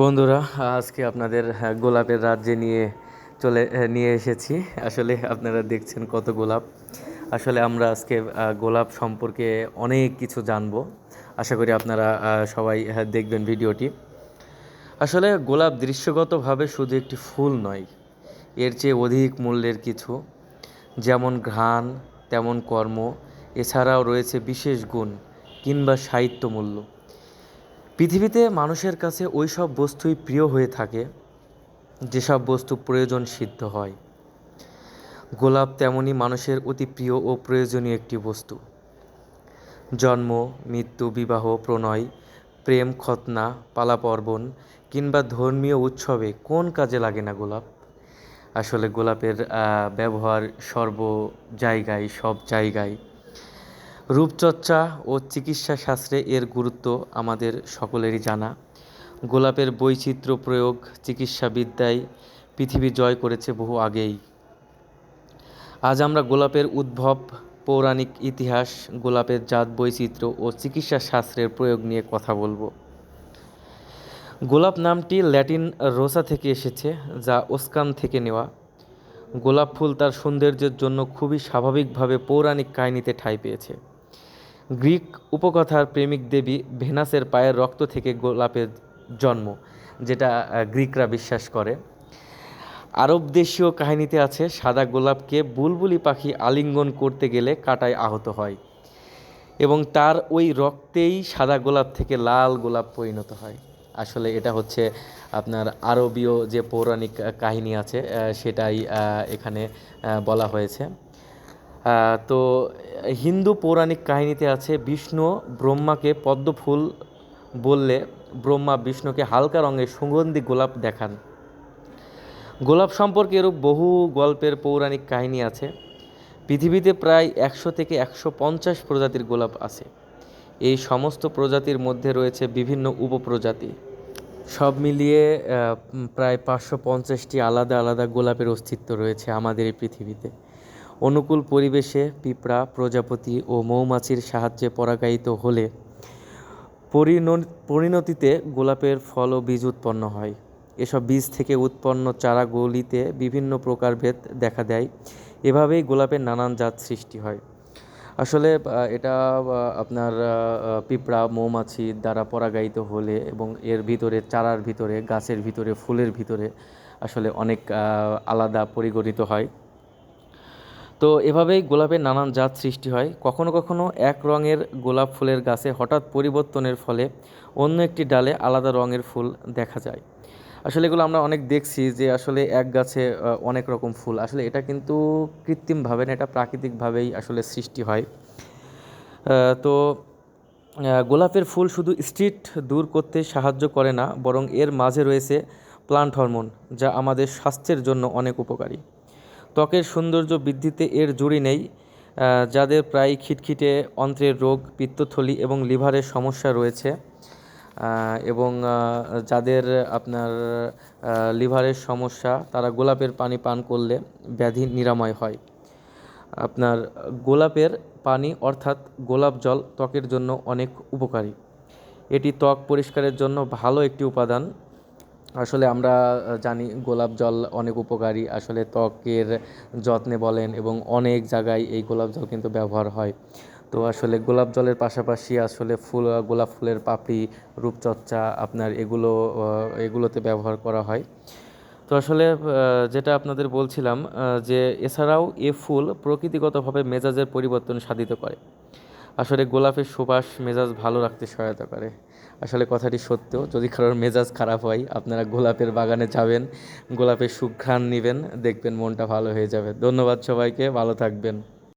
বন্ধুরা আজকে আপনাদের হ্যাঁ, গোলাপের রাজ্যে নিয়ে চলে নিয়ে এসেছি। আসলে আপনারা দেখছেন কত গোলাপ। আসলে আমরা আজকে গোলাপ সম্পর্কে অনেক কিছু জানব। আশা করি আপনারা সবাই হ্যাঁ, দেখবেন ভিডিওটি। আসলে গোলাপ দৃশ্যগতভাবে শুধু একটি ফুল নয় এর চেয়ে অধিক মূল্যের কিছু। যেমন ঘ্রাণ তেমন কর্ম এছাড়াও রয়েছে বিশেষ গুণ কিংবা সাহিত্য মূল্য। পৃথিবীতে মানুষের কাছে ওই সব বস্তুই প্রিয় হয়ে থাকে, যেসব বস্তু প্রয়োজন সিদ্ধ হয়। গোলাপ তেমনই মানুষের অতি প্রিয় ও প্রয়োজনীয় একটি বস্তু। জন্ম, মৃত্যু, বিবাহ, প্রণয়, প্রেম খতনা পালা পার্বণ কিংবা ধর্মীয় উৎসবে কোন কাজে লাগে না গোলাপ? আসলে গোলাপের ব্যবহার সর্ব জায়গায়, সব জায়গায় রূপচর্চা ও চিকিৎসা শাস্ত্রে এর গুরুত্ব আমাদের সকলেরই জানা। গোলাপের বৈচিত্র্য প্রয়োগ চিকিৎসাবিদ্যায় পৃথিবী জয় করেছে বহু আগেই। আজ আমরা গোলাপের উদ্ভব, পৌরাণিক ইতিহাস, গোলাপের জাত বৈচিত্র্য ও চিকিৎসা শাস্ত্রের প্রয়োগ নিয়ে কথা বলব। গোলাপ নামটি ল্যাটিন রোসা থেকে এসেছে, যা ওস্কান থেকে নেওয়া। গোলাপ ফুল তার সৌন্দর্যের জন্য খুবই স্বাভাবিকভাবে পৌরাণিক কাহিনীতে ঠাঁই পেয়েছে। গ্রিক উপকথার প্রেমিক দেবী ভেনাসের পায়ের রক্ত থেকে গোলাপের জন্ম, যেটা গ্রিকরা বিশ্বাস করে। আরব দেশীয় কাহিনীতে আছে, সাদা গোলাপকে বুলবুলি পাখি আলিঙ্গন করতে গেলে কাটায় আহত হয় এবং তার ওই রক্তেই সাদা গোলাপ থেকে লাল গোলাপ পরিণত হয়। আসলে এটা হচ্ছে আপনার আরবীয় যে পৌরাণিক কাহিনী আছে সেটাই এখানে বলা হয়েছে। তো হিন্দু পৌরাণিক কাহিনীতে আছে, বিষ্ণু ব্রহ্মাকে পদ্ম ফুল বললে ব্রহ্মা বিষ্ণুকে হালকা রঙের সুগন্ধি গোলাপ দেখান। গোলাপ সম্পর্কে এরূপ বহু গল্পের পৌরাণিক কাহিনী আছে। পৃথিবীতে প্রায় একশো থেকে একশো পঞ্চাশ প্রজাতির গোলাপ আছে। এই সমস্ত প্রজাতির মধ্যে রয়েছে বিভিন্ন উপপ্রজাতি। সব মিলিয়ে প্রায় পাঁচশো পঞ্চাশটি আলাদা আলাদা গোলাপের অস্তিত্ব রয়েছে আমাদের এই পৃথিবীতে। অনুকূল পরিবেশে পিঁপড়া, প্রজাপতি ও মৌমাছির সাহায্যে পরাগায়িত হলে পরিণ- পরিণতিতে গোলাপের ফল ও বীজ উৎপন্ন হয়। এসব বীজ থেকে উৎপন্ন চারাগুলিতে বিভিন্ন প্রকারভেদ দেখা দেয়। এভাবেই গোলাপের নানান জাত সৃষ্টি হয়। আসলে এটা আপনার পিঁপড়া, মৌমাছি দ্বারা পরাগায়িত হলে এবং এর ভিতরে, চারার ভিতরে, গাছের ভিতরে, ফুলের ভিতরে আসলে অনেক আলাদা পরিগণিত হয়। তো এভাবেই গোলাপের নানান জাত সৃষ্টি হয়। কখনো কখনো এক রঙের গোলাপ ফুলের গাছে হঠাৎ পরিবর্তনের ফলে অন্য একটি ডালে আলাদা রঙের ফুল দেখা যায়। আসলে এগুলো আমরা অনেক দেখছি যে আসলে এক গাছে অনেক রকম ফুল। আসলে এটা কিন্তু কৃত্রিমভাবে না, এটা প্রাকৃতিকভাবেই আসলে সৃষ্টি হয়। তো গোলাপের ফুল শুধু স্ট্রিট দূর করতে সাহায্য করে না, বরং এর মাঝে রয়েছে প্লান্ট হরমোন, যা আমাদের স্বাস্থ্যের জন্য অনেক উপকারী। ত্বকের সৌন্দর্য বৃদ্ধিতে এর জুড়ি নেই যাদের প্রায় খিটখিটে অন্ত্রের রোগ, পিত্তথলি এবং লিভারের সমস্যা রয়েছে এবং যাদের আপনার লিভারের সমস্যা, তারা গোলাপের পানি পান করলে ব্যাধি নিরাময় হয়। আপনার গোলাপের পানি অর্থাৎ গোলাপ জল ত্বকের জন্য অনেক উপকারী। এটি ত্বক পরিষ্কারের জন্য ভালো একটি উপাদান। আসলে আমরা জানি গোলাপ জল অনেক উপকারী। আসলে ত্বকের যত্নে বলেন এবং অনেক জায়গায় এই গোলাপ জল কিন্তু ব্যবহার হয়। তো আসলে গোলাপ জলের পাশাপাশি আসলে ফুল, গোলাপ ফুলের পাপড়ি, রূপচর্চা আপনার এগুলো এগুলোতে ব্যবহার করা হয়। তো আসলে যেটা আপনাদের বলছিলাম যে এছাড়াও এ ফুল প্রকৃতিগতভাবে মেজাজের পরিবর্তন সাধিত করে। আসলে গোলাপের সুবাস, মেজাজ ভালো রাখতে সহায়তা করে। আসলে কথাটি সত্য, যদি কারোর মেজাজ খারাপ হয়, আপনারা গোলাপের বাগানে যাবেন, গোলাপের সুঘ্রাণ নেবেন, দেখবেন মনটা ভালো হয়ে যাবে। ধন্যবাদ সবাইকে, ভালো থাকবেন।